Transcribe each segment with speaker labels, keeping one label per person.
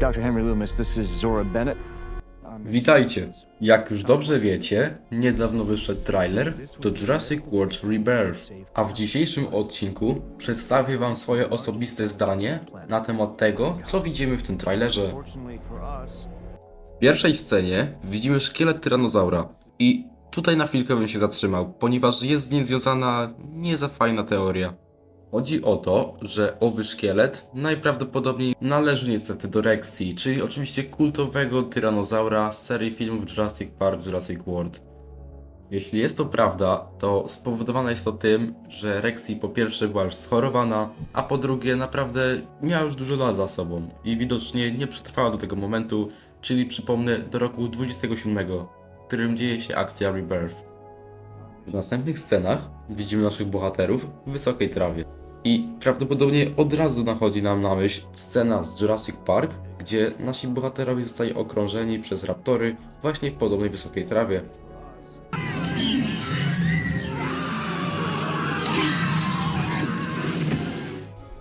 Speaker 1: Dr. Henry Loomis, this is Zora Bennett.
Speaker 2: Witajcie! Jak już dobrze wiecie, niedawno wyszedł trailer do Jurassic World Rebirth, a w dzisiejszym odcinku przedstawię wam swoje osobiste zdanie na temat tego, co widzimy w tym trailerze. W pierwszej scenie widzimy szkielet tyranozaura i tutaj na chwilkę bym się zatrzymał, ponieważ jest z nim związana nie za fajna teoria. Chodzi o to, że owy szkielet najprawdopodobniej należy niestety do Rexy, czyli oczywiście kultowego tyranozaura z serii filmów Jurassic Park, Jurassic World. Jeśli jest to prawda, to spowodowane jest to tym, że Rexy po pierwsze była już schorowana, a po drugie naprawdę miała już dużo lat za sobą i widocznie nie przetrwała do tego momentu, czyli przypomnę do roku 27, w którym dzieje się akcja Rebirth. W następnych scenach widzimy naszych bohaterów w wysokiej trawie. I prawdopodobnie od razu nachodzi nam na myśl scena z Jurassic Park, gdzie nasi bohaterowie zostali okrążeni przez raptory właśnie w podobnej wysokiej trawie.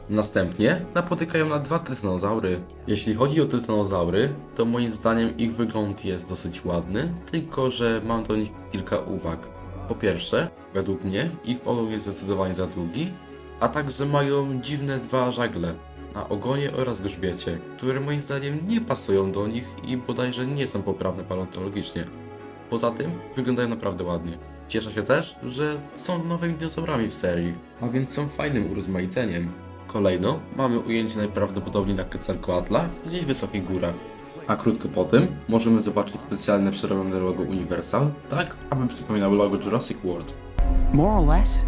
Speaker 2: Następnie napotykają na dwa tytanozaury. Jeśli chodzi o tytanozaury, to moim zdaniem ich wygląd jest dosyć ładny, tylko że mam do nich kilka uwag. Po pierwsze, według mnie ich ogon jest zdecydowanie za długi, a także mają dziwne dwa żagle na ogonie oraz grzbiecie, które moim zdaniem nie pasują do nich i bodajże nie są poprawne paleontologicznie. Poza tym wyglądają naprawdę ładnie. Cieszę się też, że są nowymi dinozaurami w serii, a więc są fajnym urozmaiceniem. Kolejno mamy ujęcie najprawdopodobniej na Quetzalcoatla gdzieś w wysokich górach. A krótko po tym możemy zobaczyć specjalne przerobione logo Universal, tak aby przypominało logo Jurassic World.
Speaker 1: more or less.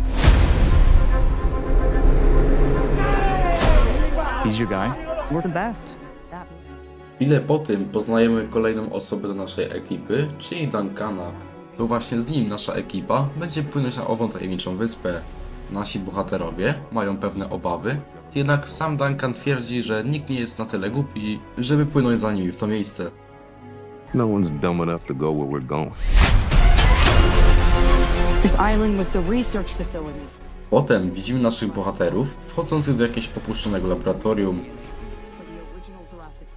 Speaker 1: He's your guy.
Speaker 3: We're the best.
Speaker 2: Chwilę po tym poznajemy kolejną osobę do naszej ekipy, czyli Duncana. To właśnie z nim nasza ekipa będzie płynąć na ową tajemniczą wyspę. Nasi bohaterowie mają pewne obawy, jednak sam Duncan twierdzi, że nikt nie jest na tyle głupi, żeby płynąć za nimi w to miejsce.
Speaker 4: No one's dumb enough to go where we're going.
Speaker 3: This island was the research facility.
Speaker 2: Potem widzimy naszych bohaterów wchodzących do jakiegoś opuszczonego laboratorium.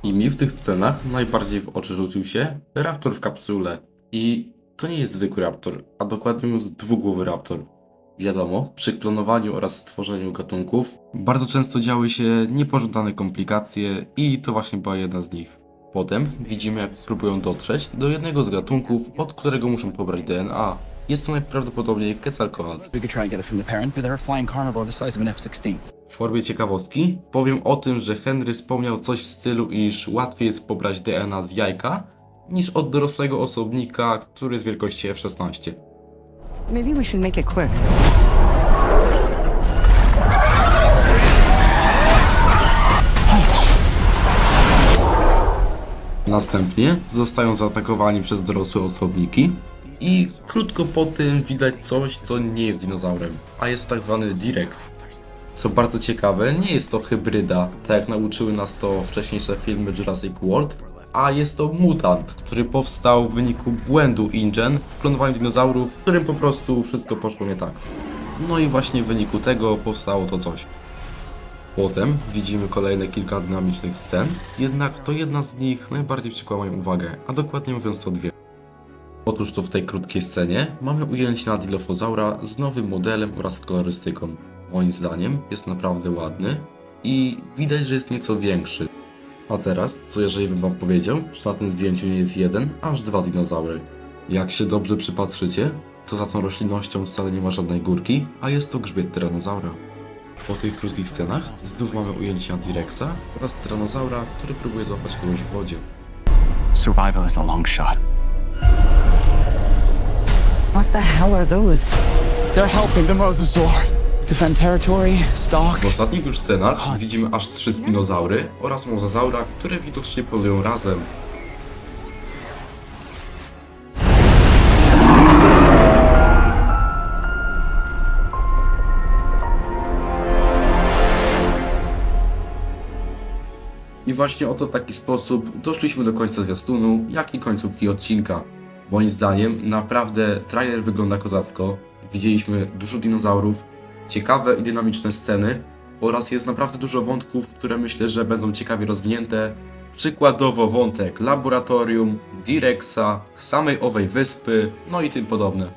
Speaker 2: I mi w tych scenach najbardziej w oczy rzucił się raptor w kapsule. I to nie jest zwykły raptor, a dokładnie mówiąc dwugłowy raptor. Wiadomo, przy klonowaniu oraz stworzeniu gatunków bardzo często działy się niepożądane komplikacje i to właśnie była jedna z nich. Potem widzimy jak próbują dotrzeć do jednego z gatunków, od którego muszą pobrać DNA. Jest to najprawdopodobniej Quetzalcoatl.
Speaker 5: We could try and get it from the parent, but they're a flying carnivore the size of an F-16.
Speaker 2: W formie ciekawostki powiem o tym, że Henry wspomniał coś w stylu, iż łatwiej jest pobrać DNA z jajka niż od dorosłego osobnika, który jest wielkości F-16.
Speaker 3: Maybe we should make it quick.
Speaker 2: Następnie zostają zaatakowani przez dorosłe osobniki i krótko po tym widać coś, co nie jest dinozaurem, a jest tak zwany Direx. Co bardzo ciekawe, nie jest to hybryda, tak jak nauczyły nas to wcześniejsze filmy Jurassic World, a jest to mutant, który powstał w wyniku błędu InGen w klonowaniu dinozaurów, w którym po prostu wszystko poszło nie tak. No i właśnie w wyniku tego powstało to coś. Potem widzimy kolejne kilka dynamicznych scen, jednak to jedna z nich najbardziej przykuła moją uwagę, a dokładnie mówiąc to dwie. Otóż to w tej krótkiej scenie mamy ujęcie na Dilophosaura z nowym modelem oraz kolorystyką. Moim zdaniem jest naprawdę ładny i widać, że jest nieco większy. A teraz, co jeżeli bym wam powiedział, że na tym zdjęciu nie jest jeden, aż dwa dinozaury. Jak się dobrze przypatrzycie, to za tą roślinnością wcale nie ma żadnej górki, a jest to grzbiet tyranozaura. Po tych krótkich scenach znów mamy ujęcie na T-Rexa oraz tyranozaura, który próbuje złapać kogoś w wodzie.
Speaker 5: Survival is a long shot.
Speaker 3: What the hell are those?
Speaker 5: They're helping the mosasaur defend territory, stalk.
Speaker 2: W ostatnich już scenach widzimy aż trzy spinozaury oraz mozazaura, które widocznie polują razem. Właśnie oto w taki sposób doszliśmy do końca zwiastunu, jak i końcówki odcinka. Moim zdaniem naprawdę trailer wygląda kozacko. Widzieliśmy dużo dinozaurów, ciekawe i dynamiczne sceny, oraz jest naprawdę dużo wątków, które myślę, że będą ciekawie rozwinięte. Przykładowo wątek laboratorium, Direxa, samej owej wyspy, no i tym podobne.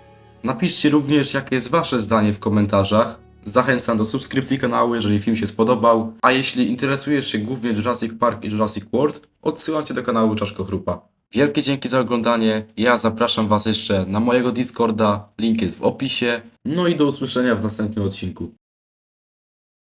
Speaker 2: Napiszcie również, jakie jest Wasze zdanie w komentarzach. Zachęcam do subskrypcji kanału, jeżeli film się spodobał. A jeśli interesujesz się głównie Jurassic Park i Jurassic World, odsyłam Cię do kanału Czaszko Chrupa. Wielkie dzięki za oglądanie. Ja zapraszam Was jeszcze na mojego Discorda. Link jest w opisie. No i do usłyszenia w następnym odcinku.